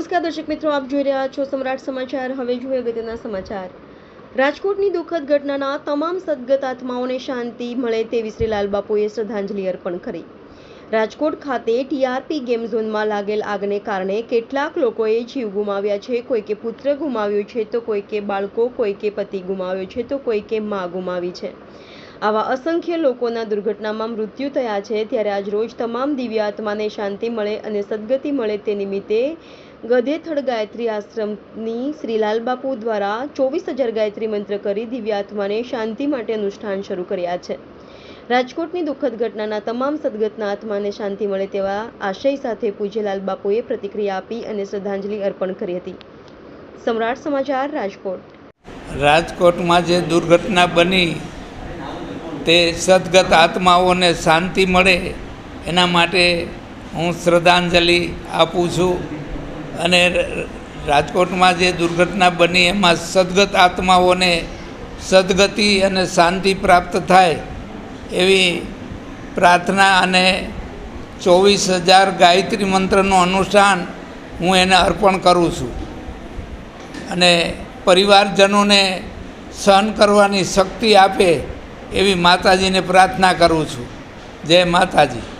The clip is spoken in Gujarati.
નમસ્કાર દર્શક મિત્રો, આપ જોઈ રહ્યા છો સમ્રાટ સમાચાર. હવે જોઈએ અગત્યના સમાચાર. રાજકોટની દુઃખદ ઘટનાના તમામ સદગત આત્માઓને શાંતિ મળે તેવી શ્રી લાલબાપુએ શ્રદ્ધાંજલિ અર્પણ કરી. રાજકોટ ખાતે ટીઆરપી ગેમ ઝોનમાં લાગેલ આગને કારણે કેટલાક લોકોએ જીવ ગુમાવ્યા છે. કોઈકે પુત્ર ગુમાવ્યો છે તો કોઈકે બાળકો કોઈકે પતિ ગુમાવ્યો છે તો કોઈકે મા ગુમાવી છે. આવા અસંખ્ય લોકોના દુર્ઘટનામાં મૃત્યુ થયા છે, ત્યારે આજ રોજ તમામ દિવ્ય આત્માને શાંતિ મળે અને સદગતિ મળે તે નિમિત્તે ગધેથડ ગાયત્રી આશ્રમની શ્રી લાલબાપુ દ્વારા ચોવીસ હજાર ગાયત્રી મંત્ર કરી દિવ્ય આત્માને શાંતિ માટે અનુષ્ઠાન શરૂ કર્યા છે. રાજકોટની દુઃખદ ઘટનાના તમામ સદગતના આત્માને શાંતિ મળે તેવા આશય સાથે પૂજ્યલાલ બાપુએ પ્રતિક્રિયા આપી અને શ્રદ્ધાંજલિ અર્પણ કરી હતી. સમ્રાટ સમાચાર રાજકોટ. રાજકોટમાં જે દુર્ઘટના બની તે સદગત આત્માઓને શાંતિ મળે, એના માટે હું શ્રદ્ધાંજલિ આપું છું. અને રાજકોટમાં જે દુર્ઘટના બની, એમાં સદગત આત્માઓને સદગતિ અને શાંતિ પ્રાપ્ત થાય, એવી પ્રાર્થના અને ચોવીસ હજાર ગાયત્રી મંત્રનું અનુષ્ઠાન હું એને અર્પણ કરું છું. અને પરિવારજનોને સહન કરવાની શક્તિ આપે એવી માતાજીને પ્રાર્થના કરું છું. જય માતાજી.